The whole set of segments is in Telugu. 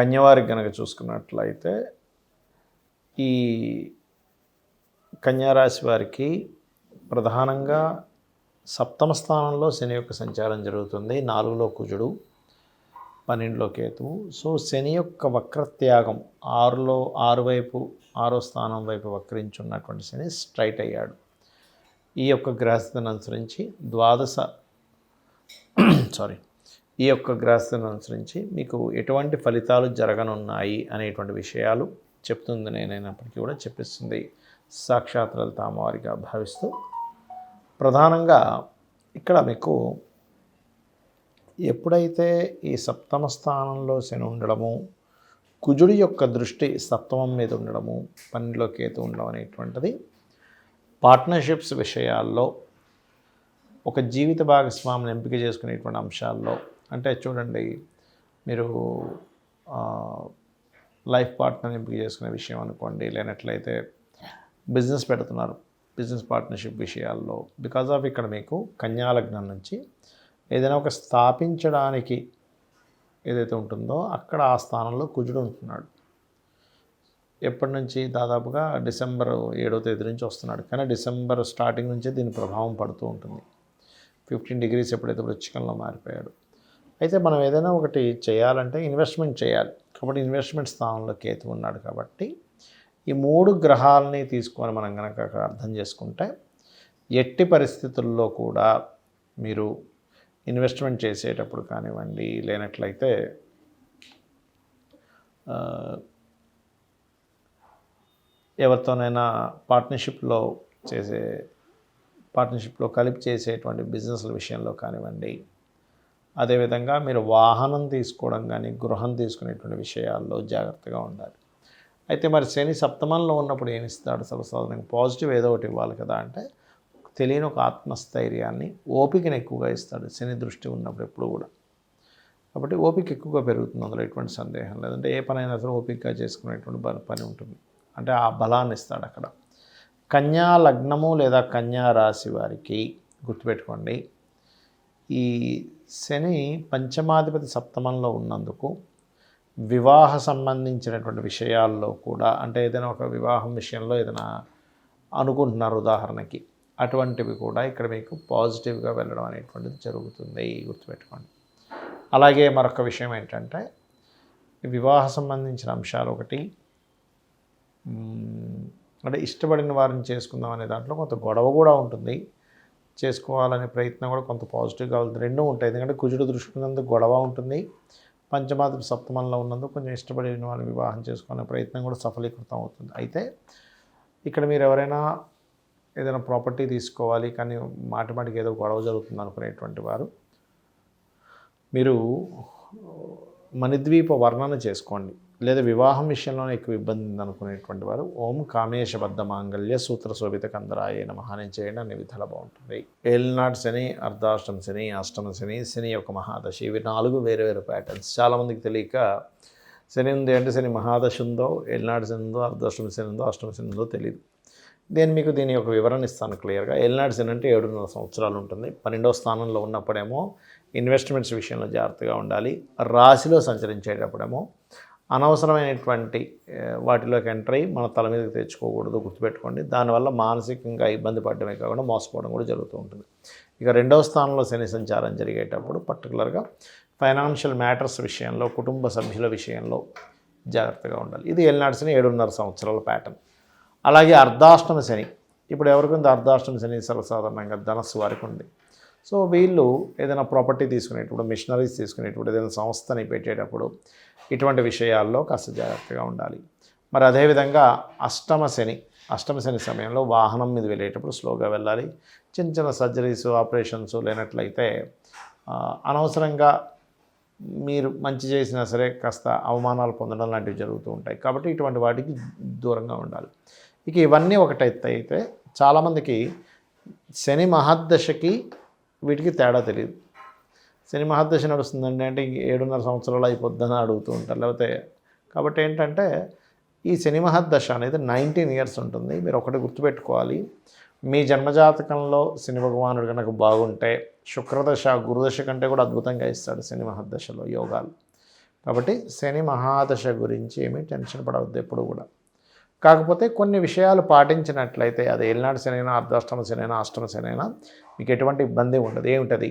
కన్యవారికి కనుక చూసుకున్నట్లయితే ఈ కన్యారాశి వారికి ప్రధానంగా సప్తమ స్థానంలో శని యొక్క సంచారం జరుగుతుంది. నాలుగులో కుజుడు పన్నెండులో కేతువు. సో శని యొక్క వక్రత్యాగం ఆరులో ఆరు వైపు ఆరో స్థానం వైపు వక్రించున్నటువంటి శని స్ట్రైట్ అయ్యాడు. ఈ యొక్క గ్రహస్థితిని అనుసరించి ద్వాదశ సారీ ఈ యొక్క గ్రహస్థితిని అనుసరించి మీకు ఎటువంటి ఫలితాలు జరగనున్నాయి అనేటువంటి విషయాలు చెప్తుంది నేనైనప్పటికీ కూడా చెప్పిస్తుంది. సాక్షాత్రాలు తామవారిగా భావిస్తూ ప్రధానంగా ఇక్కడ మీకు ఎప్పుడైతే ఈ సప్తమ స్థానంలో శని ఉండడము కుజుడి యొక్క దృష్టి సప్తమం మీద ఉండడము పన్నెండులో కేతు ఉండడం అనేటువంటిది పార్ట్నర్షిప్స్ విషయాల్లో ఒక జీవిత భాగస్వామిని ఎంపిక చేసుకునేటువంటి అంశాల్లో అంటే చూడండి మీరు లైఫ్ పార్ట్నర్ ఎంపిక చేసుకునే విషయం అనుకోండి లేనట్లయితే బిజినెస్ పెడుతున్నారు బిజినెస్ పార్ట్నర్షిప్ విషయాల్లో. బికాజ్ ఆఫ్ ఇక్కడ మీకు కన్యాలగ్నం నుంచి ఏదైనా ఒక స్థాపించడానికి ఏదైతే ఉంటుందో అక్కడ ఆ స్థానంలో కుజుడు ఉంటున్నాడు. ఎప్పటి నుంచి? దాదాపుగా డిసెంబర్ ఏడో తేదీ నుంచి వస్తున్నాడు. కానీ డిసెంబర్ స్టార్టింగ్ నుంచే దీని ప్రభావం పడుతూ ఉంటుంది. ఫిఫ్టీన్ డిగ్రీస్ ఎప్పుడైతే వృచ్చికంలో మారిపోయాడు అయితే మనం ఏదైనా ఒకటి చేయాలంటే ఇన్వెస్ట్మెంట్ చేయాలి. కాబట్టి ఇన్వెస్ట్మెంట్ స్థానంలో కేతు ఉన్నాడు కాబట్టి ఈ మూడు గ్రహాలని తీసుకొని మనం కనుక అర్థం చేసుకుంటే ఎట్టి పరిస్థితుల్లో కూడా మీరు ఇన్వెస్ట్మెంట్ చేసేటప్పుడు కానివ్వండి లేనట్లయితే ఎవరితోనైనా పార్ట్నర్షిప్లో చేసే పార్ట్నర్షిప్లో కలిపి చేసేటువంటి బిజినెస్ల విషయంలో కానివ్వండి అదేవిధంగా మీరు వాహనం తీసుకోవడం కానీ గృహం తీసుకునేటువంటి విషయాల్లో జాగ్రత్తగా ఉండాలి. అయితే మరి శని సప్తమంలో ఉన్నప్పుడు ఏమి ఇస్తాడు సర్వసాధారణంగా పాజిటివ్ ఏదో ఒకటి ఇవ్వాలి కదా అంటే తెలియని ఒక ఆత్మస్థైర్యాన్ని ఓపికను ఎక్కువగా ఇస్తాడు శని దృష్టి ఉన్నప్పుడు ఎప్పుడు కూడా. కాబట్టి ఓపిక ఎక్కువగా పెరుగుతుంది అందులో ఎటువంటి సందేహం లేదంటే ఏ పనైనా సరే ఓపికగా చేసుకునేటువంటి బల- పని ఉంటుంది. అంటే ఆ బలాన్ని ఇస్తాడు అక్కడ. కన్యా లగ్నము లేదా కన్యా రాశి వారికి గుర్తుపెట్టుకోండి. ఈ శని పంచమాధిపతి సప్తమంలో ఉన్నందుకు వివాహ సంబంధించినటువంటి విషయాల్లో కూడా అంటే ఏదైనా ఒక వివాహం విషయంలో ఏదైనా అనుకుంటున్నారు ఉదాహరణకి అటువంటివి కూడా ఇక్కడ మీకు పాజిటివ్గా వెళ్ళడం అనేటువంటిది జరుగుతుంది గుర్తుపెట్టుకోండి. అలాగే మరొక విషయం ఏంటంటే వివాహ సంబంధించిన అంశాలు ఒకటి అంటే ఇష్టపడిన వారిని చేసుకుందాం అనే దాంట్లో కొంత గొడవ కూడా ఉంటుంది. చేసుకోవాలనే ప్రయత్నం కూడా కొంత పాజిటివ్గా ఉంటుంది రెండూ ఉంటాయి. ఎందుకంటే కుజుడు దృష్టి ఉన్నందుకు గొడవ ఉంటుంది. పంచమాధి సప్తమంలో ఉన్నందుకు కొంచెం ఇష్టపడిన వారిని వివాహం చేసుకునే ప్రయత్నం కూడా సఫలీకృతం అవుతుంది. అయితే ఇక్కడ మీరు ఎవరైనా ఏదైనా ప్రాపర్టీ తీసుకోవాలి కానీ మాటిమాటికి ఏదో గొడవ జరుగుతుంది అనుకునేటువంటి వారు మీరు మణిద్వీప వర్ణన చేసుకోండి. లేదా వివాహం విషయంలోనే ఎక్కువ ఇబ్బంది ఉందనుకునేటువంటి వారు ఓం కామేశబద్ధ మాంగళ్య సూత్ర శోభిత కందరాయ మహాని చేయండి అనే విధాలు బాగుంటుంది. ఏలినాడు శని అర్ధాష్టమ శని అష్టమ శని శని యొక్క మహాదశ ఇవి నాలుగు వేరు వేరు ప్యాటర్న్స్ చాలామందికి తెలియక శని ఉంది అంటే శని మహాదశ ఉందో ఏలినాడు శని ఉందో అర్ధాష్టమ శని ఉందో అష్టమ శని ఉందో తెలియదు నేను మీకు దీని యొక్క వివరణ ఇస్తాను క్లియర్గా. ఏలినాడు శని అంటే ఏడున్నర సంవత్సరాలు ఉంటుంది. పన్నెండవ స్థానంలో ఉన్నప్పుడేమో ఇన్వెస్ట్మెంట్స్ విషయంలో జాగ్రత్తగా ఉండాలి. రాశిలో సంచరించేటప్పుడేమో అనవసరమైనటువంటి వాటిలోకి ఎంటర్ అయ్యి మన తల మీదకి తెచ్చుకోకూడదు గుర్తుపెట్టుకోండి. దానివల్ల మానసికంగా ఇబ్బంది పడడమే కాకుండా మోసపోవడం కూడా జరుగుతూ ఉంటుంది. ఇక రెండవ స్థానంలో శని సంచారం జరిగేటప్పుడు పర్టికులర్గా ఫైనాన్షియల్ మ్యాటర్స్ విషయంలో కుటుంబ సభ్యుల విషయంలో జాగ్రత్తగా ఉండాలి. ఇది ఎల్నాడు ఏడున్నర సంవత్సరాల ప్యాటర్న్ అలాగే అర్ధాష్టమ శని. ఇప్పుడు ఎవరికి ఉంది అర్ధాష్టమ శని? సర్వసాధారణంగా ధనస్సు వారికి ఉంది. సో వీళ్ళు ఏదైనా ప్రాపర్టీ తీసుకునేటప్పుడు మిషనరీస్ తీసుకునేటప్పుడు ఏదైనా సంస్థని పెట్టేటప్పుడు ఇటువంటి విషయాల్లో కాస్త జాగ్రత్తగా ఉండాలి. మరి అదేవిధంగా అష్టమ శని అష్టమ శని సమయంలో వాహనం మీద వెళ్ళేటప్పుడు స్లోగా వెళ్ళాలి. చిన్న చిన్న సర్జరీస్ ఆపరేషన్స్ లేనట్లయితే అనవసరంగా మీరు మంచి చేసినా సరే కాస్త అవమానాలు పొందడం లాంటివి జరుగుతూ ఉంటాయి. కాబట్టి ఇటువంటి వాటికి దూరంగా ఉండాలి. ఇక ఇవన్నీ ఒకటైతే అయితే చాలామందికి శని మహాదశకి వీటికి తేడా తెలియదు సినిమా హద్దశ నడుస్తుందండి. అంటే ఇంక ఏడున్నర సంవత్సరాలు అయిపోద్దని అడుగుతూ ఉంటారు. లేకపోతే కాబట్టి ఏంటంటే ఈ సినిమా హద్దశ అనేది నైన్టీన్ ఇయర్స్ ఉంటుంది. మీరు ఒకటి గుర్తుపెట్టుకోవాలి. మీ జన్మజాతకంలో శని భగవానుడు కనుక బాగుంటే శుక్రదశ గురుదశ కంటే కూడా అద్భుతంగా ఇస్తాడు శని మహాదశలో యోగాలు. కాబట్టి శని మహాదశ గురించి ఏమీ టెన్షన్ పడవద్దు ఎప్పుడు కూడా. కాకపోతే కొన్ని విషయాలు పాటించినట్లయితే అది ఏలినాడు శనైనా అర్ధాష్టమ శనైనా అష్టమ శనైనా మీకు ఎటువంటి ఇబ్బంది ఉండదు. ఏమిటది?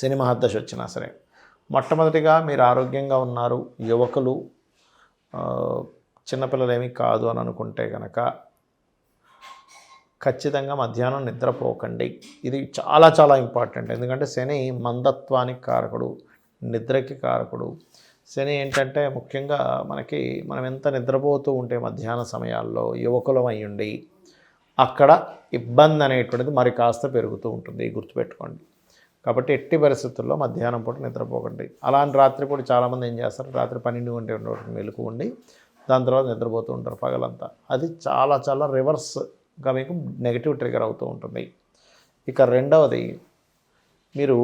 శని మహాదశ వచ్చినా సరే. మొట్టమొదటిగా మీరు ఆరోగ్యంగా ఉన్నారు యువకులు చిన్నపిల్లలేమీ కాదు అని అనుకుంటే కనుక ఖచ్చితంగా మధ్యాహ్నం నిద్రపోకండి. ఇది చాలా చాలా ఇంపార్టెంట్. ఎందుకంటే శని మందత్వానికి కారకుడు నిద్రకి కారకుడు. శని ఏంటంటే ముఖ్యంగా మనకి మనం ఎంత నిద్రపోతూ ఉంటే మధ్యాహ్న సమయాల్లో యువకులం అయ్యుండి అక్కడ ఇబ్బంది అనేటువంటిది మరి కాస్త పెరుగుతూ ఉంటుంది. గుర్తుపెట్టుకోండి. కాబట్టి ఎట్టి పరిస్థితుల్లో మధ్యాహ్నం పూట నిద్రపోకండి. అలాంటి రాత్రి కూడా చాలామంది ఏం చేస్తారు? రాత్రి పన్నెండు గంటల వరకు మెలకు ఉండి దాని తర్వాత నిద్రపోతూ ఉంటారు పగలంతా. అది చాలా చాలా రివర్స్గా మీకు నెగిటివ్ ట్రిగర్ అవుతూ ఉంటుంది. ఇక రెండవది మీరు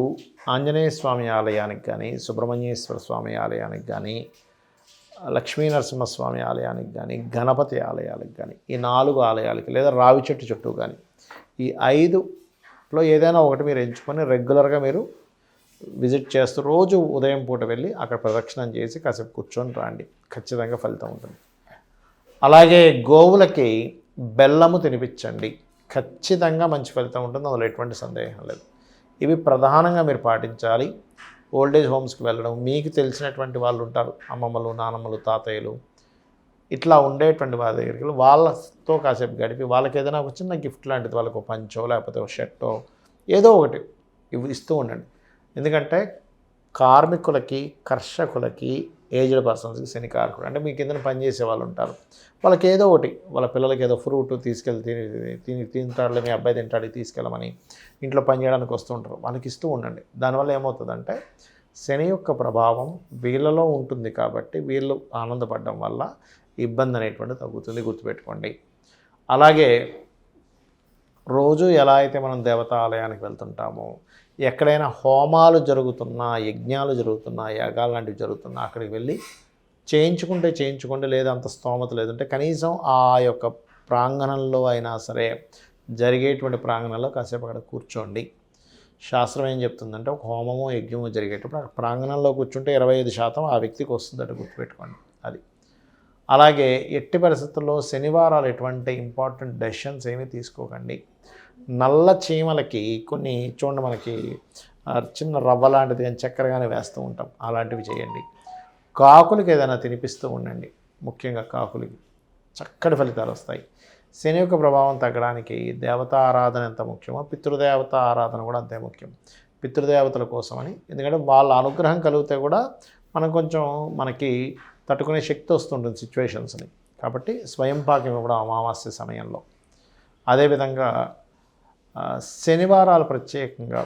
ఆంజనేయ స్వామి ఆలయానికి కానీ సుబ్రహ్మణ్యేశ్వర స్వామి ఆలయానికి కానీ లక్ష్మీ నరసింహస్వామి ఆలయానికి కానీ గణపతి ఆలయాలకు కానీ ఈ నాలుగు ఆలయాలకి లేదా రావి చెట్టు చుట్టూ కానీ ఈ ఐదు ఐదులో ఏదైనా ఒకటి మీరు ఎంచుకొని రెగ్యులర్గా మీరు విజిట్ చేస్తూ రోజు ఉదయం పూట వెళ్ళి అక్కడ ప్రదక్షిణం చేసి కాసేపు కూర్చొని రాండి. ఖచ్చితంగా ఫలితం ఉంటుంది. అలాగే గోవులకి బెల్లము తినిపించండి. ఖచ్చితంగా మంచి ఫలితం ఉంటుంది. అందులో ఎటువంటి సందేహం లేదు. ఇవి ప్రధానంగా మీరు పాటించాలి. ఓల్డేజ్ హోమ్స్కి వెళ్ళడం మీకు తెలిసినటువంటి వాళ్ళు ఉంటారు. అమ్మమ్మలు నానమ్మలు తాతయ్యలు ఇట్లా ఉండేటువంటి వాళ్ళ దగ్గరికి వాళ్ళతో కాసేపు గడిపి వాళ్ళకి ఏదైనా ఒక చిన్న గిఫ్ట్ లాంటిది వాళ్ళకు ఒక పంచో లేకపోతే ఒక షర్టో ఏదో ఒకటి ఇవి ఇస్తూ ఉండండి. ఎందుకంటే కార్మికులకి కర్షకులకి ఏజ్డ్ పర్సన్స్కి శని కారకుడు అంటే మీ కింద పనిచేసే వాళ్ళు ఉంటారు. వాళ్ళకి ఏదో ఒకటి వాళ్ళ పిల్లలకి ఏదో ఫ్రూట్ తీసుకెళ్ళి తిని తిని తింటాడు మీ అబ్బాయి తింటాడు తీసుకెళ్ళమని ఇంట్లో పని చేయడానికి వస్తూ ఉంటారు. వాళ్ళకి ఇస్తూ ఉండండి. దానివల్ల ఏమవుతుందంటే శని యొక్క ప్రభావం వీళ్ళలో ఉంటుంది కాబట్టి వీళ్ళు ఆనందపడడం వల్ల ఇబ్బంది అనేటువంటిది తగ్గుతుంది గుర్తుపెట్టుకోండి. అలాగే రోజు ఎలా అయితే మనం దేవతాలయానికి వెళ్తుంటామో ఎక్కడైనా హోమాలు జరుగుతున్నా యజ్ఞాలు జరుగుతున్నా యాగాలు లాంటివి జరుగుతున్నా అక్కడికి వెళ్ళి చేయించుకుంటే చేయించుకోండి లేదా అంత స్తోమత లేదంటే కనీసం ఆ యొక్క ప్రాంగణంలో అయినా సరే జరిగేటువంటి ప్రాంగణంలో కాసేపు అక్కడ కూర్చోండి. శాస్త్రం ఏం చెప్తుందంటే ఒక హోమము యజ్ఞము జరిగేటప్పుడు అక్కడ ప్రాంగణంలో కూర్చుంటే ఇరవై ఐదు శాతం ఆ వ్యక్తికి వస్తుందట గుర్తుపెట్టుకోండి. అది అలాగే ఎట్టి పరిస్థితుల్లో శనివారాలు ఎటువంటి ఇంపార్టెంట్ డెసిషన్స్ ఏమీ తీసుకోకండి. నల్ల చీమలకి కొన్ని చూడండి మనకి చిన్న రవ్వ లాంటిది కానీ చక్కెర కానీ వేస్తూ ఉంటాం. అలాంటివి చేయండి. కాకులకి ఏదైనా తినిపిస్తూ ఉండండి. ముఖ్యంగా కాకులకి. చక్కటి ఫలితాలు వస్తాయి. శని యొక్క ప్రభావం తగ్గడానికి దేవత ఆరాధన ఎంత ముఖ్యమో పితృదేవత ఆరాధన కూడా అంతే ముఖ్యం. పితృదేవతల కోసమని. ఎందుకంటే వాళ్ళ అనుగ్రహం కలిగితే కూడా మనం కొంచెం మనకి తట్టుకునే శక్తి వస్తుంటుంది సిచ్యువేషన్స్ని. కాబట్టి స్వయం పాకం ఇవ్వడం అమావాస్య సమయంలో. అదేవిధంగా శనివారాలు ప్రత్యేకంగా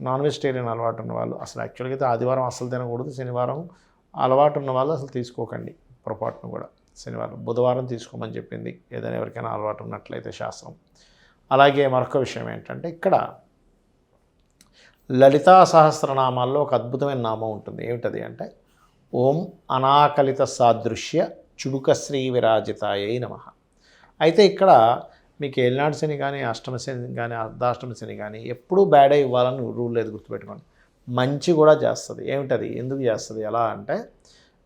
నాన్ వెజిటేరియన్ అలవాటు ఉన్న వాళ్ళు అసలు యాక్చువల్గా అయితే ఆదివారం అసలు తినకూడదు. శనివారం అలవాటు ఉన్న వాళ్ళు అసలు తీసుకోకండి పొరపాటును కూడా. శనివారం బుధవారం తీసుకోమని చెప్పింది ఏదైనా ఎవరికైనా అలవాటు ఉన్నట్లయితే శాస్త్రం. అలాగే మరొక విషయం ఏంటంటే ఇక్కడ లలితా సహస్రనామాల్లో ఒక అద్భుతమైన నామం ఉంటుంది. ఏమిటది అంటే ఓం అనాకలిత సాదృశ్య చుడుక శ్రీ విరాజితాయై నమ. అయితే ఇక్కడ మీకు ఏలినాడు శని కానీ అష్టమశని కానీ అర్ధాష్టమ శని కానీ ఎప్పుడూ బ్యాడ్ అయి ఇవ్వాలని రూల్ లేదు గుర్తుపెట్టుకోండి. మంచి కూడా చేస్తుంది. ఏమిటది? ఎందుకు చేస్తుంది? ఎలా అంటే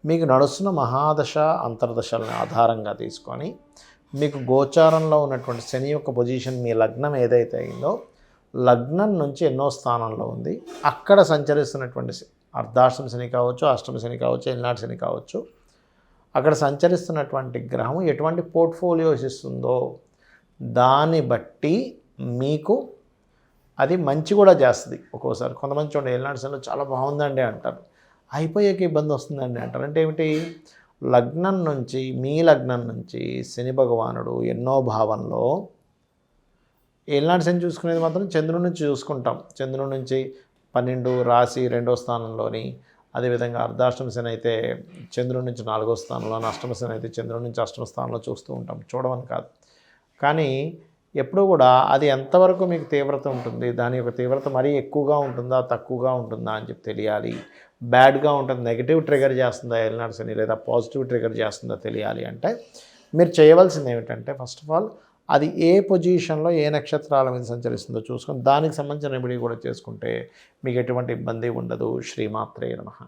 మీకు నడుస్తున్న మహాదశ అంతర్దశలను ఆధారంగా తీసుకొని మీకు గోచారంలో ఉన్నటువంటి శని యొక్క పొజిషన్ మీ లగ్నం ఏదైతే అయిందో లగ్నం నుంచి ఎన్నో స్థానంలో ఉంది. అక్కడ సంచరిస్తున్నటువంటి అర్ధాష్టమ శని కావచ్చు అష్టమ శని కావచ్చు ఎల్నాటి శని కావచ్చు. అక్కడ సంచరిస్తున్నటువంటి గ్రహం ఎటువంటి పోర్ట్ఫోలియోస్ ఇస్తుందో దాన్ని బట్టి మీకు అది మంచి కూడా చేస్తుంది. ఒక్కోసారి కొంతమంది చూడండి ఏలినాటి శనిలో చాలా బాగుందండి అంటారు. అయిపోయాక ఇబ్బంది వస్తుందండి అంటారు. అంటే ఏమిటి? లగ్నం నుంచి మీ లగ్నం నుంచి శని భగవానుడు ఎన్నో భావంలో ఏలినాటి శని చూసుకునేది మాత్రం చంద్రుడి నుంచి చూసుకుంటాం. చంద్రుడి నుంచి పన్నెండు రాశి రెండో స్థానంలోని అదేవిధంగా అర్ధాష్టమశని అయితే చంద్రుడి నుంచి నాలుగో స్థానంలో అష్టమశని అయితే చంద్రుడి నుంచి అష్టమ స్థానంలో చూస్తూ ఉంటాం చూడమని కాదు. కానీ ఎప్పుడు కూడా అది ఎంతవరకు మీకు తీవ్రత ఉంటుంది దాని యొక్క తీవ్రత మరీ ఎక్కువగా ఉంటుందా తక్కువగా ఉంటుందా అని చెప్పి తెలియాలి. బ్యాడ్గా ఉంటుంది నెగిటివ్ ట్రిగర్ చేస్తుందా ఎల్నాడు శని లేదా పాజిటివ్ ట్రిగర్ చేస్తుందా తెలియాలి అంటే మీరు చేయవలసింది ఏమిటంటే ఫస్ట్ ఆఫ్ ఆల్ అది ఏ పొజిషన్లో ఏ నక్షత్రాల మీద సంచరిస్తుందో చూసుకొని దానికి సంబంధించిన రెమెడీ కూడా చేసుకుంటే మీకు ఎటువంటి ఇబ్బంది ఉండదు. శ్రీమాత్రే నమః.